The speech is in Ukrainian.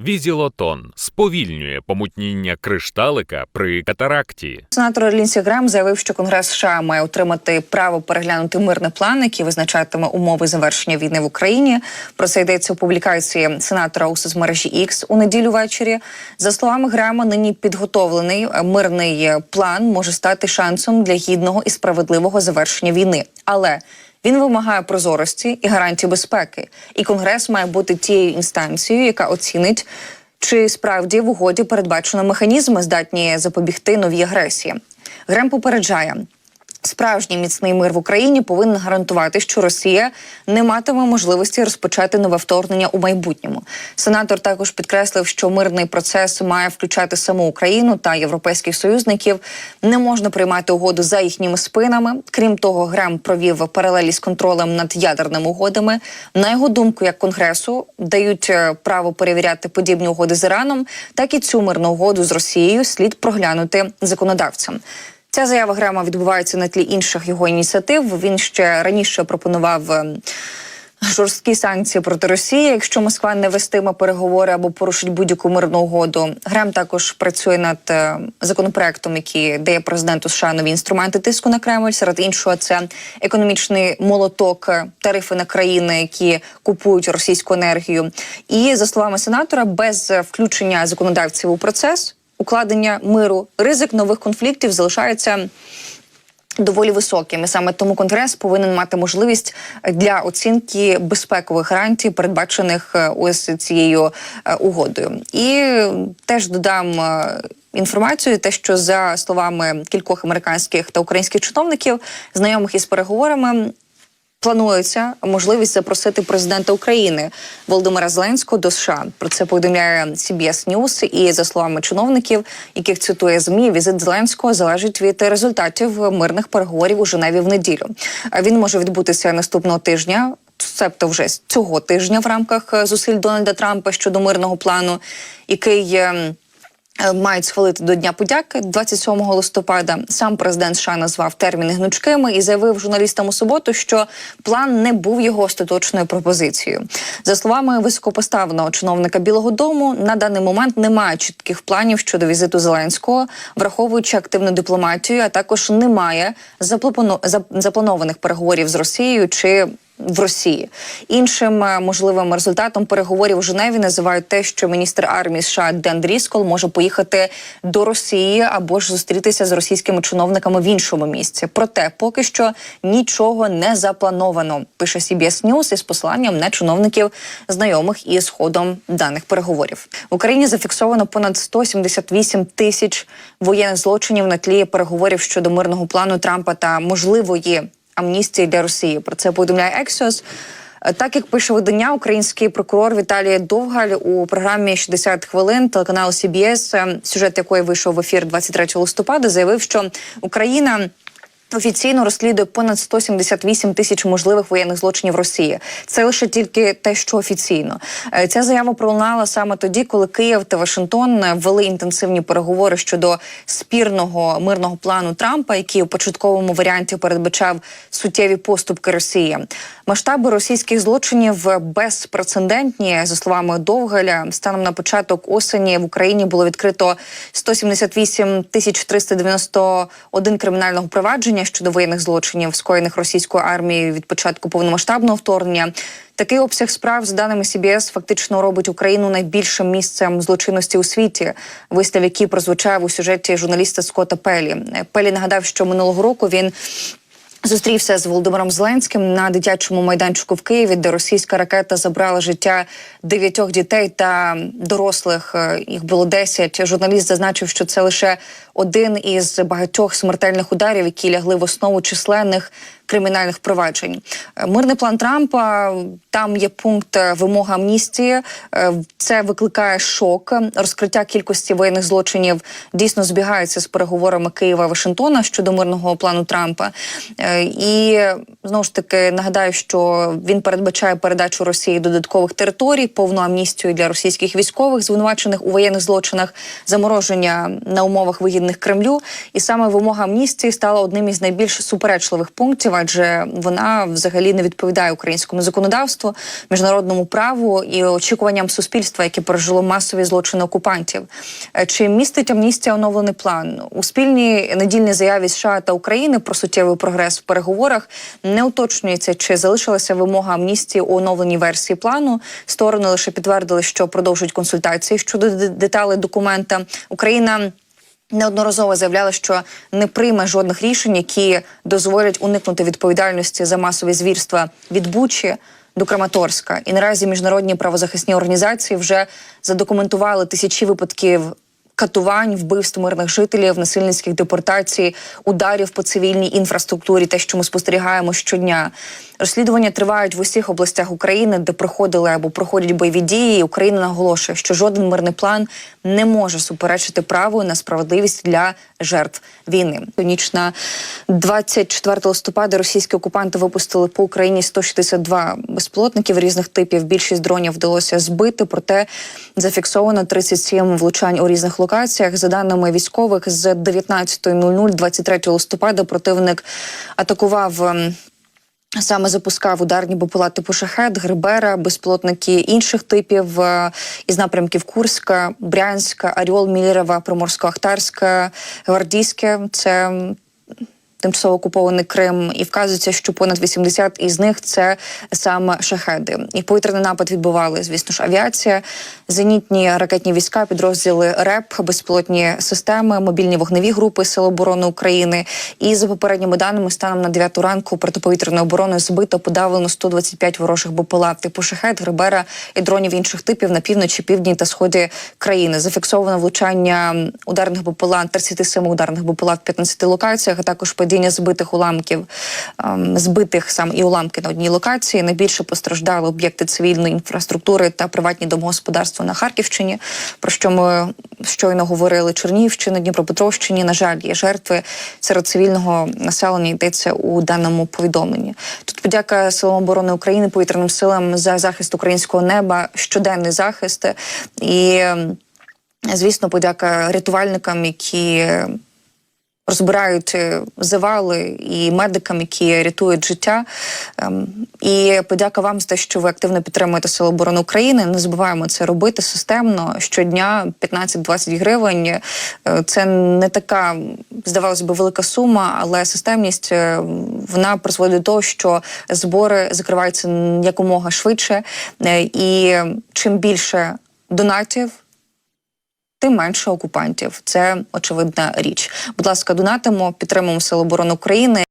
Візілотон сповільнює помутніння кришталика при катаракті. Сенатор Лінсі Грем заявив, що Конгрес США має отримати право переглянути мирний план, який визначатиме умови завершення війни в Україні. Про це йдеться у публікації сенатора у соцмережі X у неділю ввечері. За словами Грема, нині підготовлений е, мирний е, план може стати шансом для гідного і справедливого завершення війни, але він вимагає прозорості і гарантій безпеки, і конгрес має бути тією інстанцією, яка оцінить, чи справді в угоді передбачено механізми, здатні запобігти новій агресії. Грем попереджає. Справжній міцний мир в Україні повинен гарантувати, що Росія не матиме можливості розпочати нове вторгнення у майбутньому. Сенатор також підкреслив, що мирний процес має включати саму Україну та європейських союзників. Не можна приймати угоду за їхніми спинами. Крім того, Грем провів паралелі з контролем над ядерними угодами. На його думку, як конгресу дають е, право перевіряти подібні угоди з Іраном, так і цю мирну угоду з Росією слід проглянути законодавцям. Ця заява Грема відбувається на тлі інших його ініціатив. Він ще раніше пропонував. ем, Жорсткі санкції проти Росії, якщо Москва не вестиме переговори або порушить будь-яку мирну угоду. Грем також працює над е, законопроектом, який дає президенту США нові інструменти тиску на Кремль. Серед іншого, це економічний молоток, е, тарифи на країни, які купують російську енергію. І за словами сенатора, без е, включення законодавців у процес укладення миру, ризик нових конфліктів залишається доволі високим. І саме тому конгрес повинен мати можливість для оцінки безпекових гарантій, передбачених е, ось цією е, угодою. І теж додам. е, Інформацію, те, що за словами кількох американських та українських чиновників, знайомих із переговорами, планується можливість запросити президента України Володимира Зеленського до США. Про це повідомляє CBS News. І за словами чиновників, яких цитує змі, візит Зеленського залежить від результатів мирних переговорів у Женеві в неділю. Він може відбутися наступного тижня. Цебто вже з цього тижня в рамках зусиль Дональда Трампа щодо мирного плану, який ем, мають схвалити до Дня подяки 27 листопада. Сам президент США назвав терміни гнучкими і заявив журналістам у суботу, що план не був його остаточною пропозицією. За словами високопоставленого чиновника Білого Дому, на даний момент немає чітких планів щодо візиту Зеленського, враховуючи активну дипломатію, а також немає запланованих переговорів з Росією чи в Росії іншим е, можливим результатом переговорів у Женеві називають те, що міністр армії США Ден Дріскол може поїхати до Росії або ж зустрітися з російськими чиновниками в іншому місці. Проте поки що нічого не заплановано. Пише CBS News із посиланням на чиновників, знайомих із ходом даних переговорів. В Україні зафіксовано понад 178 тисяч воєнних злочинів на тлі переговорів щодо мирного плану Трампа та можливої амністії для Росії. Про це повідомляє Ексіос. Е, Так як пише видання, український прокурор Віталій Довгаль у програмі «60 хвилин телеканалу CBS, е, сюжет якої вийшов в ефір 23 листопада, заявив, що Україна. Офіційно розслідує понад 178 тисяч можливих воєнних злочинів Росії. Це лише тільки те, що офіційно Е, ця заява пролунала саме тоді, коли Київ та Вашингтон ввели вели інтенсивні переговори щодо спірного мирного плану Трампа, який у початковому варіанті передбачав суттєві поступки Росії. Масштаби російських злочинів безпрецедентні. За словами Довгаля, станом на початок осені в Україні було відкрито 178 тисяч 391 кримінального провадження щодо воєнних злочинів, скоєних російською армією від початку повномасштабного вторгнення. Такий обсяг справ, за даними CBS, фактично робить Україну найбільшим місцем злочинності у світі. Вислів, який прозвучав у сюжеті журналіста Скотта Пелі. Пелі нагадав, що минулого року він Зустрівся з Володимиром Зеленським на дитячому майданчику в Києві, де російська ракета забрала життя дев'ятьох дітей та дорослих. Е, Їх було десять. Журналіст зазначив, що це лише один із багатьох смертельних ударів, які лягли в основу численних кримінальних проваджень. Е, Мирний план Трампа там є пункт е, вимога амністії. Е, Це викликає шок. Розкриття кількості воєнних злочинів дійсно збігається з переговорами Києва Вашингтона щодо мирного плану Трампа. І знову ж таки нагадаю, що він передбачає передачу Росії додаткових територій, повну амністію для російських військових, звинувачених у воєнних злочинах, замороження на умовах вигідних Кремлю. І саме вимога амністії стала одним із найбільш суперечливих пунктів, рішеннів, адже вона взагалі не відповідає українському законодавству, міжнародному праву і очікуванням суспільства, яке пережило масові злочини окупантів. Е, Чи містить амністія оновлений план у спільній недільній заяві США та України про суттєвий прогрес в переговорах не уточнюється, чи залишилася вимога амністії у оновленій версії плану. Сторони лише підтвердили, що продовжують консультації щодо деталей документа. Україна. Неодноразово заявляла, що не прийме жодних рішень, які дозволять уникнути відповідальності за масові звірства від Бучі до Краматорська. І наразі міжнародні правозахисні організації вже задокументували тисячі випадків катувань, вбивств мирних жителів, насильницьких депортацій, ударів по цивільній інфраструктурі, те, що ми спостерігаємо щодня. Розслідування тривають в усіх областях України, де проходили або проходять бойові дії. Україна наголошує, що жоден мирний план не може суперечити праву на справедливість для жертв війни. Ніч на 24 листопада російські окупанти випустили по Україні 162 безпілотників різних типів. Більшість дронів вдалося збити, проте зафіксовано 37 влучань у різних локаціях. За даними військових, з 19.00 23 листопада противник атакував. Саме запускав ударні БПЛА типу шахет, Грибера, безпілотники інших типів е, із напрямків Курська, Брянська, Оріол, Мілєрова, Приморсько-Ахтарська, Гвардійське. Це тимчасово окупований Крим, і вказується, що понад 80 із них це саме шахеди. І повітряний напад відбували, звісно ж, авіація, зенітні ракетні війська, підрозділи РЕП, безпілотні системи, мобільні вогневі групи Сил оборони України. І за попередніми даними, станом на 9 ранку протиповітряною обороною збито подавлено 125 ворожих БПЛА типу шахет, Грибера і дронів інших типів на півночі, півдні та сході країни. Зафіксовано влучання ударних БПЛА 37 ударних БПЛА в 15 локаціях, а також падіння збитих уламків, ем, збитих сам і уламки на одній локації. Найбільше постраждали об'єкти цивільної інфраструктури та приватні домогосподарства на Харківщині. Про що ми щойно говорили Чернігівщина, Дніпропетровщині. На жаль, є жертви серед цивільного населення. Йдеться у даному повідомленні. Тут подяка силам оборони України, повітряним силам за захист українського неба, щоденний захист і. ем, Звісно, подяка рятувальникам, які розбирають е, завали і медикам, які рятують життя. Ем, І подяка вам за те, що ви активно підтримуєте Сили оборони України. Не забуваємо це робити системно щодня 15-20 гривень. Е, Це не така, здавалося б, велика сума, але системність е, вона призводить до того, що збори закриваються якомога швидше, і чим більше донатів тим менше окупантів. Це очевидна річ. Будь ласка, донатимо, підтримуємо силу оборони України